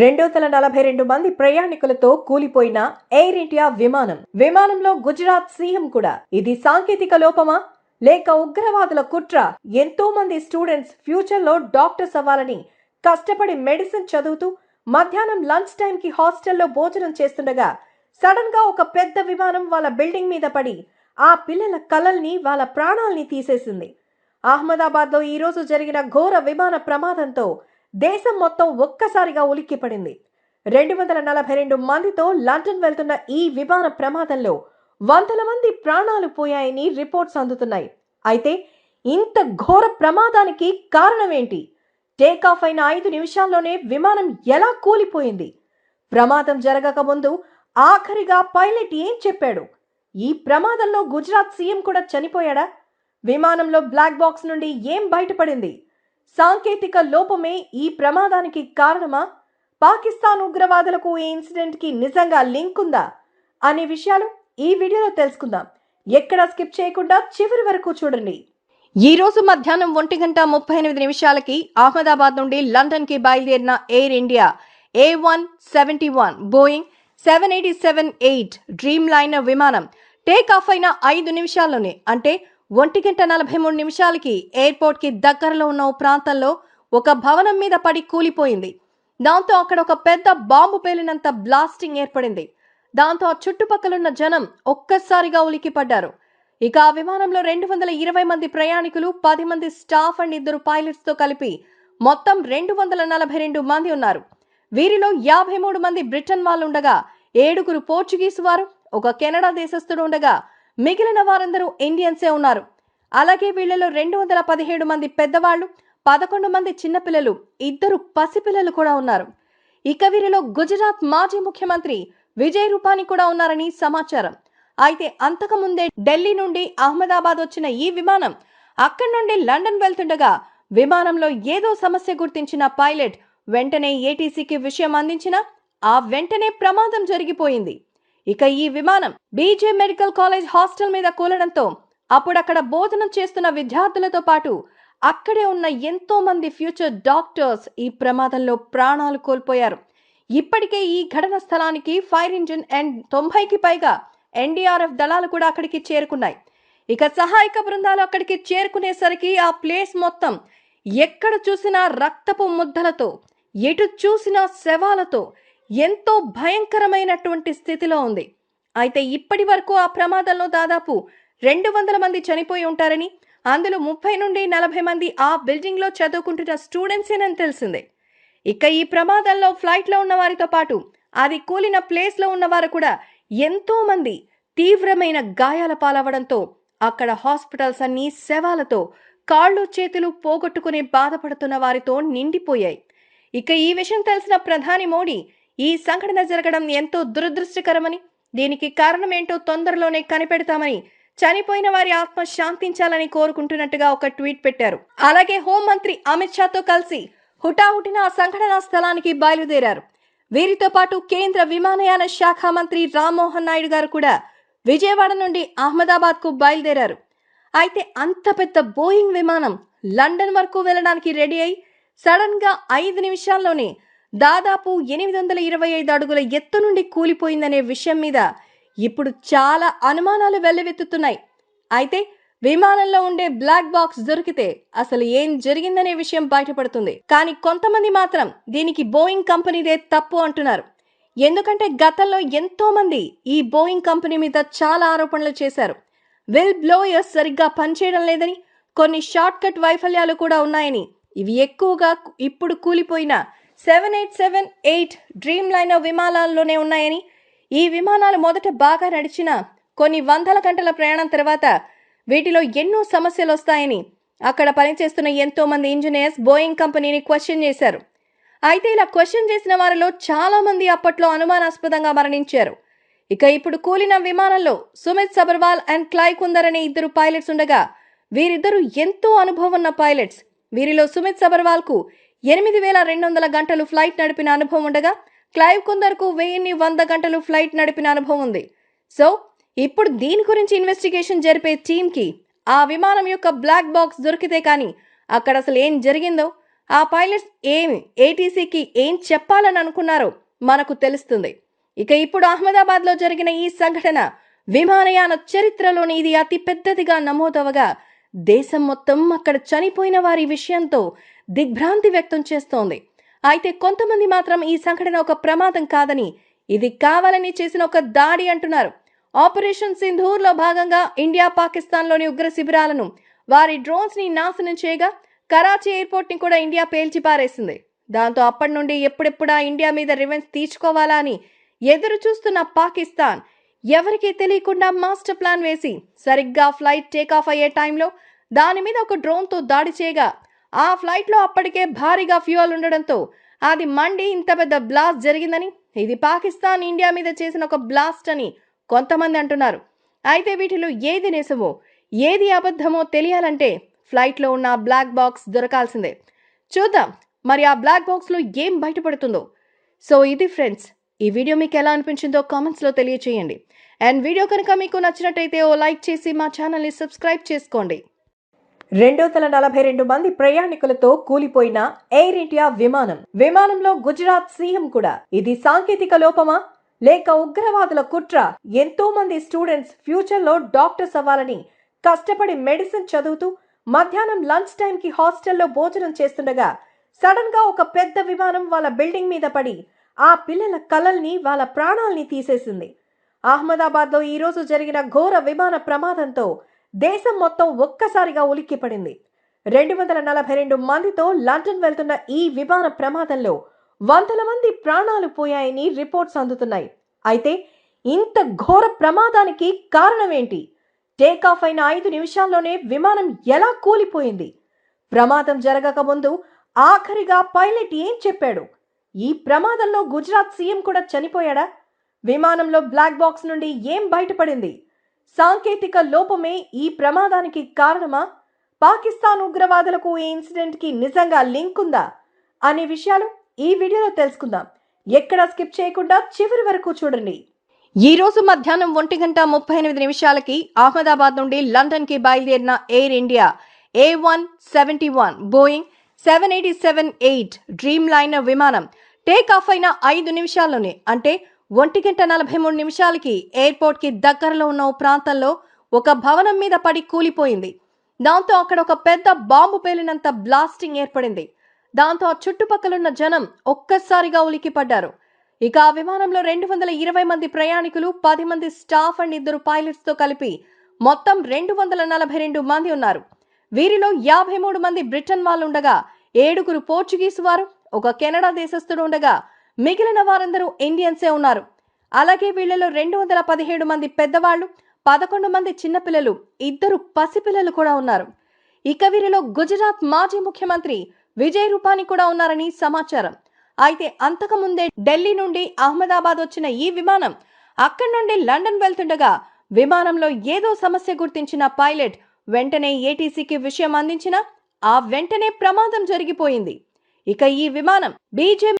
రెండు వందల నలభై రెండు మంది ప్రయాణికులతో కూలిపోయిన ఎయిర్ ఇండియా విమానం. విమానంలో గుజరాత్ సీఎం కూడా. ఇది సాంకేతిక లోపమా? లేక ఉగ్రవాదుల కుట్ర? ఎంతో మంది స్టూడెంట్స్ ఫ్యూచర్లో డాక్టర్స్ అవ్వాలని కష్టపడి మెడిసిన్ చదువుతూ మధ్యాహ్నం లంచ్ టైం కి హాస్టల్లో భోజనం చేస్తుండగా సడన్గా ఒక పెద్ద విమానం వాళ్ళ బిల్డింగ్ మీద పడి ఆ పిల్లల కలల్ని వాళ్ళ ప్రాణాల్ని తీసేసింది. అహ్మదాబాద్లో ఈ రోజు జరిగిన ఘోర విమాన ప్రమాదంతో దేశం మొత్తం ఒక్కసారిగా ఉలిక్కిపడింది. రెండు వందల నలభై రెండు మందితో లండన్ వెళ్తున్న ఈ విమాన ప్రమాదంలో వందల మంది ప్రాణాలు పోయాయని రిపోర్ట్స్ అందుతున్నాయి. అయితే ఇంత ఘోర ప్రమాదానికి కారణమేంటి? టేక్ ఆఫ్ అయిన ఐదు నిమిషాల్లోనే విమానం ఎలా కూలిపోయింది? ప్రమాదం జరగక ముందు ఆఖరిగా పైలట్ ఏం చెప్పాడు? ఈ ప్రమాదంలో గుజరాత్ సీఎం కూడా చనిపోయాడా? విమానంలో బ్లాక్ బాక్స్ నుండి ఏం బయటపడింది? సాంకేతిక లోపమే ఈ ప్రమాదానికి కారణమా? పాకిస్తాన్ ఉగ్రవాదులకు ఈ ఇన్సిడెంట్కి నిజంగా లింక్ ఉందా అనే విషయాలు ఈ వీడియోలో తెలుసుకుందాం. ఎక్కడా స్కిప్ చేయకుండా చివరి వరకు చూడండి. ఈ రోజు మధ్యాహ్నం ఒంటి గంట ముప్పై ఎనిమిది నిమిషాలకి అహ్మదాబాద్ నుండి లండన్కి బయలుదేరిన Air India A one seventy one Boeing seven eighty seven eight dreamliner విమానం టేక్ ఆఫ్ అయిన ఐదు నిమిషాల్లోనే అంటే ఒంటి గంట నలభై మూడు నిమిషాలకి ఎయిర్పోర్ట్కి దగ్గరలో ఉన్న ఓ ప్రాంతంలో ఒక భవనం మీద పడి కూలిపోయింది. దాంతో అక్కడ ఒక పెద్ద బాంబు పేలినంత బ్లాస్టింగ్ ఏర్పడింది. దాంతో ఆ చుట్టుపక్కలున్న జనం ఒక్కసారిగా ఉలికిపడ్డారు ఇక ఆ విమానంలో రెండు వందల ఇరవై మంది ప్రయాణికులు పది మంది స్టాఫ్ అండ్ ఇద్దరు పైలట్స్తో కలిపి మొత్తం రెండు వందల నలభై రెండు మంది ఉన్నారు. వీరిలో యాభై మూడు మంది బ్రిటన్ వాళ్ళు ఉండగా ఏడుగురు పోర్చుగీస్ వారు ఒక కెనడా దేశస్థుడు ఉండగా మిగిలిన వారందరూ ఇండియన్సే ఉన్నారు. అలాగే వీళ్ళలో రెండు వందల పదిహేడు మంది పెద్దవాళ్ళు పదకొండు మంది చిన్నపిల్లలు ఇద్దరు పసిపిల్లలు కూడా ఉన్నారు. ఇక వీరిలో గుజరాత్ మాజీ ముఖ్యమంత్రి విజయ్ రూపానీ కూడా ఉన్నారని సమాచారం. అయితే అంతకుముందే ఢిల్లీ నుండి అహ్మదాబాద్ వచ్చిన ఈ విమానం అక్కడి నుండి లండన్ వెళ్తుండగా విమానంలో ఏదో సమస్య గుర్తించిన పైలట్ వెంటనే ఏటీసీకి విషయం అందించిన ఆ వెంటనే ప్రమాదం జరిగిపోయింది. ఇక ఈ విమానం బీజే మెడికల్ కాలేజ్ హాస్టల్ మీద కూలడంతో అప్పుడక్కడ భోజనం చేస్తున్న విద్యార్థులతో పాటు అక్కడే ఉన్న ఎంతో మంది ఫ్యూచర్ డాక్టర్స్ ఈ ప్రమాదంలో ప్రాణాలు కోల్పోయారు. ఇప్పటికే ఈ ఘటన స్థలానికి ఫైర్ ఇంజిన్ అండ్ తొంభైకి పైగా ఎన్డీఆర్ఎఫ్ దళాలు కూడా అక్కడికి చేరుకున్నాయి. ఇక సహాయక బృందాలు అక్కడికి చేరుకునేసరికి ఆ ప్లేస్ మొత్తం ఎక్కడ చూసినా రక్తపు ముద్దలతో ఎటు చూసినా శవాలతో ఎంతో భయంకరమైనటువంటి స్థితిలో ఉంది. అయితే ఇప్పటి వరకు ఆ ప్రమాదంలో దాదాపు రెండు వందల మంది చనిపోయి ఉంటారని అందులో ముప్పై నుండి నలభై మంది ఆ బిల్డింగ్లో చదువుకుంటున్న స్టూడెంట్సేనని తెలిసిందే. ఇక ఈ ప్రమాదంలో ఫ్లైట్లో ఉన్న వారితో పాటు అది కూలిన ప్లేస్లో ఉన్నవారు కూడా ఎంతో మంది తీవ్రమైన గాయాల పాలవడంతో అక్కడ హాస్పిటల్స్ అన్నీ శవాలతో కాళ్ళు చేతులు పోగొట్టుకుని బాధపడుతున్న వారితో నిండిపోయాయి. ఇక ఈ విషయం తెలిసిన ప్రధాని మోడీ ఈ సంఘటన జరగడం ఎంతో దురదృష్టకరమని దీనికి కారణమేంటో తొందరలోనే కనిపెడతామని చనిపోయిన వారి ఆత్మ శాంతించాలని కోరుకుంటున్నట్టుగా ఒక ట్వీట్ పెట్టారు. అలాగే హోంమంత్రి అమిత్ షాతో కలిసి హుటాహుటిన ఆ సంఘటనా స్థలానికి బయలుదేరారు. వీరితో పాటు కేంద్ర విమానయాన శాఖ మంత్రి రామ్మోహన్ నాయుడు గారు కూడా విజయవాడ నుండి అహ్మదాబాద్కు బయలుదేరారు. అయితే అంత పెద్ద బోయింగ్ విమానం లండన్ వరకు వెళ్ళడానికి రెడీ అయి సడన్గా ఐదు నిమిషాల్లోనే దాదాపు ఎనిమిది వందల ఇరవై ఐదు అడుగుల ఎత్తు నుండి కూలిపోయిందనే విషయం మీద ఇప్పుడు చాలా అనుమానాలు వెల్లవెత్తుతున్నాయి. అయితే విమానంలో ఉండే బ్లాక్ బాక్స్ దొరికితే అసలు ఏం జరిగిందనే విషయం బయటపడుతుంది. కానీ కొంతమంది మాత్రం దీనికి బోయింగ్ కంపెనీదే తప్పు అంటున్నారు. ఎందుకంటే గతంలో ఎంతో మంది ఈ బోయింగ్ కంపెనీ మీద చాలా ఆరోపణలు చేశారు. విల్ బ్లోయర్స్ సరిగ్గా పనిచేయడం లేదని కొన్ని షార్ట్ కట్ వైఫల్యాలు కూడా ఉన్నాయని ఇవి ఎక్కువగా ఇప్పుడు కూలిపోయిన seven eight seven eight dreamliner విమానాల్లోనే ఉన్నాయని. ఈ విమానాలు మొదట బాగా నడిచిన కొన్ని వందల గంటల ప్రయాణం తర్వాత వీటిలో ఎన్నో సమస్యలు వస్తాయని అక్కడ పనిచేస్తున్న ఎంతో మంది ఇంజనీర్స్ బోయింగ్ కంపెనీని క్వశ్చన్ చేశారు. అయితే ఇలా క్వశ్చన్ చేసిన వారిలో చాలా మంది అప్పట్లో అనుమానాస్పదంగా మరణించారు. ఇక ఇప్పుడు కూలిన విమానంలో సుమిత్ సబర్వాల్ అండ్ క్లాయ్ కుందర్ అనే ఇద్దరు పైలట్స్ ఉండగా వీరిద్దరూ ఎంతో అనుభవం ఉన్న పైలట్స్. వీరిలో సుమిత్ సబర్వాల్కు ఎనిమిది వేల రెండు వందల గంటలు ఫ్లైట్ నడిపిన అనుభవం ఉండగా క్లైవ్ కుందర్ వెయ్యిన్ని వంద గంటలు ఫ్లైట్ నడిపిన అనుభవం ఉంది. సో ఇప్పుడు దీని గురించి ఇన్వెస్టిగేషన్ జరిపే టీంకి ఆ విమానం యొక్క బ్లాక్ బాక్స్ దొరికితే కానీ అక్కడ అసలు ఏం జరిగిందో ఆ పైలట్స్ ఏమి ఏటీసీకి ఏం చెప్పాలని అనుకున్నారో మనకు తెలుస్తుంది. ఇక ఇప్పుడు అహ్మదాబాద్లో జరిగిన ఈ సంఘటన విమానయాన చరిత్రలోని ఇది అతి పెద్దదిగా నమోదవగా దేశం మొత్తం అక్కడ చనిపోయిన వారి విషయంతో దిగ్భ్రాంతి వ్యక్తం చేస్తోంది. అయితే కొంతమంది మాత్రం ఈ సంఘటన ఒక ప్రమాదం కాదని ఇది కావాలని చేసిన ఒక దాడి అంటున్నారు. ఆపరేషన్ సింధూర్లో భాగంగా ఇండియా పాకిస్తాన్లోని ఉగ్ర శిబిరాలను వారి డ్రోన్స్ని నాశనం చేయగా కరాచీ ఎయిర్పోర్ట్ని కూడా ఇండియా పేల్చి పారేసింది దాంతో అప్పటి నుండి ఎప్పుడెప్పుడా ఇండియా మీద రివెంజ్ తీర్చుకోవాలా అని ఎదురు చూస్తున్న పాకిస్తాన్ ఎవరికీ తెలియకుండా మాస్టర్ ప్లాన్ వేసి సరిగ్గా ఫ్లైట్ టేక్ ఆఫ్ అయ్యే టైంలో దాని మీద ఒక డ్రోన్తో దాడి చేయగా ఆ ఫ్లైట్లో అప్పటికే భారీగా ఫ్యూయల్ ఉండడంతో అది మండి ఇంత పెద్ద బ్లాస్ట్ జరిగిందని ఇది పాకిస్తాన్ ఇండియా మీద చేసిన ఒక బ్లాస్ట్ అని కొంతమంది అంటున్నారు. అయితే వీటిలో ఏది నిజమో ఏది అబద్ధమో తెలియాలంటే ఫ్లైట్లో ఉన్న బ్లాక్ బాక్స్ దొరకాల్సిందే. చూద్దాం మరి ఆ బ్లాక్ బాక్స్లో ఏం బయటపడుతుందో. సో ఇది ఫ్రెండ్స్ ఈ వీడియో మీకు ఎలా అనిపించిందో కామెంట్స్లో తెలియచేయండి. అండ్ వీడియో కనుక మీకు నచ్చినట్టయితే ఓ లైక్ చేసి మా ఛానల్ని సబ్స్క్రైబ్ చేసుకోండి. రెండు వందల నలభై రెండు మంది ప్రయాణికులతో కూలిపోయిన ఎయిర్ ఇండియా విమానం. విమానంలో గుజరాత్ సీఎం కూడా. ఇది సాంకేతిక లోపమా? లేక ఉగ్రవాదుల కుట్ర? ఎంతో మంది స్టూడెంట్స్ ఫ్యూచర్లో డాక్టర్స్ అవ్వాలని కష్టపడి మెడిసిన్ చదువుతూ మధ్యాహ్నం లంచ్ టైం కి హాస్టల్లో భోజనం చేస్తుండగా సడన్గా ఒక పెద్ద విమానం వాళ్ళ బిల్డింగ్ మీద పడి ఆ పిల్లల కలల్ని వాళ్ళ ప్రాణాల్ని తీసేసింది. అహ్మదాబాద్లో ఈ రోజు జరిగిన ఘోర విమాన ప్రమాదంతో దేశం మొత్తం ఒక్కసారిగా ఉలిక్కిపడింది. రెండు వందల నలభై రెండు మందితో లండన్ వెళ్తున్న ఈ విమాన ప్రమాదంలో వందల మంది ప్రాణాలు పోయాయని రిపోర్ట్స్ అందుతున్నాయి. అయితే ఇంత ఘోర ప్రమాదానికి కారణమేంటి? టేకాఫ్ అయిన ఐదు నిమిషాల్లోనే విమానం ఎలా కూలిపోయింది? ప్రమాదం జరగక ముందు ఆఖరిగా పైలట్ ఏం చెప్పాడు? ఈ ప్రమాదంలో గుజరాత్ సీఎం కూడా చనిపోయాడా? విమానంలో బ్లాక్ బాక్స్ నుండి ఏం బయటపడింది? సాంకేతిక లోపమే ఈ ప్రమాదానికి కారణమా? పాకిస్తాన్ ఉగ్రవాదులకు ఈ ఇన్సిడెంట్కి నిజంగా లింక్ ఉందా అనే విషయాలు ఈ వీడియోలో తెలుసుకుందాం. ఎక్కడా స్కిప్ చేయకుండా చివరి వరకు చూడండి. ఈ రోజు మధ్యాహ్నం ఒంటి గంట ముప్పై ఎనిమిది నిమిషాలకి అహ్మదాబాద్ నుండి లండన్కి బయలుదేరిన Air India A one seventy one Boeing seven eighty seven eight dreamliner విమానం టేక్ ఆఫ్ అయిన ఐదు నిమిషాల్లోనే అంటే ఒంటి గంట నలభై మూడు నిమిషాలకి ఎయిర్పోర్ట్కి దగ్గరలో ఉన్న ఓ ప్రాంతంలో ఒక భవనం మీద పడి కూలిపోయింది. దాంతో అక్కడ ఒక పెద్ద బాంబు పేలినంత బ్లాస్టింగ్ ఏర్పడింది. దాంతో ఆ చుట్టుపక్కలున్న జనం ఒక్కసారిగా ఉలికిపడ్డారు ఇక ఆ విమానంలో రెండు వందల ఇరవై మంది ప్రయాణికులు పది మంది స్టాఫ్ అండ్ ఇద్దరు పైలట్స్తో కలిపి మొత్తం రెండు వందల నలభై రెండు మంది ఉన్నారు. వీరిలో యాభై మూడు మంది బ్రిటన్ వాళ్ళు ఉండగా ఏడుగురు పోర్చుగీస్ వారు ఒక కెనడా దేశస్థుడు ఉండగా మిగిలిన వారందరూ ఇండియన్సే ఉన్నారు. అలాగే వీళ్ళలో రెండు వందల పదిహేడు మంది పెద్దవాళ్ళు పదకొండు మంది చిన్నపిల్లలు ఇద్దరు పసిపిల్లలు కూడా ఉన్నారు. ఇక వీరిలో గుజరాత్ మాజీ ముఖ్యమంత్రి విజయ్ రూపానీ కూడా ఉన్నారని సమాచారం. అయితే అంతకుముందే ఢిల్లీ నుండి అహ్మదాబాద్ వచ్చిన ఈ విమానం అక్కడి నుండి లండన్ వెళ్తుండగా విమానంలో ఏదో సమస్య గుర్తించిన పైలట్ వెంటనే ఏటీసీకి విషయం అందించిన ఆ వెంటనే ప్రమాదం జరిగిపోయింది. ఇక ఈ విమానం బీజే